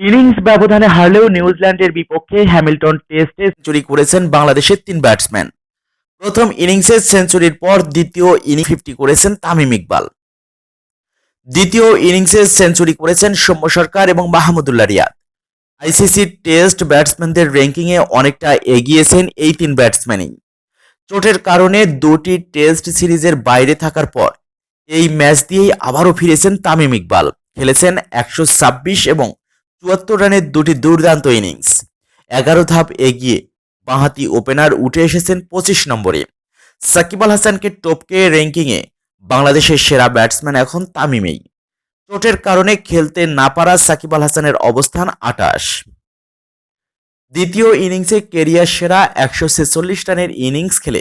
Innings ব্যবধানে হারলেও নিউজিল্যান্ডের বিপক্ষে হ্যামিল্টন টেস্টে সেঞ্চুরি করেছেন বাংলাদেশের তিন ব্যাটসম্যান। প্রথম ইনিংসে সেঞ্চুরির পর দ্বিতীয় ইনিংস ফিফটি করেছেন তামিম ইকবাল। দ্বিতীয় ইনিংসে সেঞ্চুরি করেছেন সৌম্য সরকার এবং মাহমুদুল্লাহ রিয়াদ। আইসিসি টেস্ট ব্যাটসম্যানদের র্যাঙ্কিংয়ে অনেকটা এগিয়েছেন এই তিন ব্যাটসম্যানই। চোটের কারণে দুটি টেস্ট সিরিজের বাইরে থাকার পর এই ম্যাচ দিয়েই আবারও ফিরেছেন তামিম ইকবাল। খেলেছেন একশো ছাব্বিশ এবং চুয়াত্তর রানের দুটি দুর্দান্ত ইনিংস। এগারো ধাপ এগিয়ে বাঁহাতি ওপেনার উঠে এসেছেন পঁচিশ নম্বরে। সাকিব আল হাসানকে টপকে র্যাঙ্কিংয়ে বাংলাদেশের সেরা ব্যাটসম্যান এখন তামিমেই চোটের কারণে খেলতে না পারা সাকিব আল হাসানের অবস্থান আটাশ। দ্বিতীয় ইনিংসে কেরিয়ার সেরা একশো ছেচল্লিশ রানের ইনিংস খেলে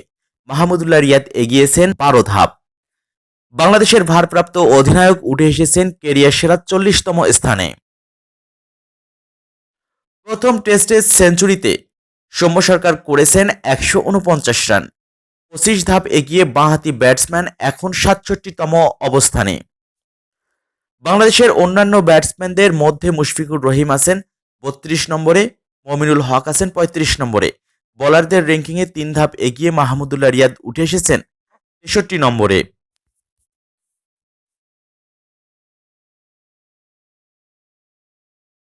মাহমুদুল্লাহ রিয়াদ এগিয়েছেন বারো ধাপ। বাংলাদেশের ভারপ্রাপ্ত অধিনায়ক উঠে এসেছেন কেরিয়ার সেরা চল্লিশতম স্থানে। প্রথম টেস্টে সেঞ্চুরিতে সৌম্য সরকার করেছেন একশো উনপঞ্চাশ রান। পঁচিশ ধাপ এগিয়ে বাঁহাতি ব্যাটসম্যান এখন সাতষট্টিতম অবস্থানে। বাংলাদেশের অন্যান্য ব্যাটসম্যানদের মধ্যে মুশফিকুর রহিম আছেন বত্রিশ নম্বরে, মমিনুল হক আছেন পঁয়ত্রিশ নম্বরে। বোলারদের র্যাঙ্কিংয়ে তিন ধাপ এগিয়ে মাহমুদুল্লাহ রিয়াদ উঠে এসেছেন তেষট্টি নম্বরে।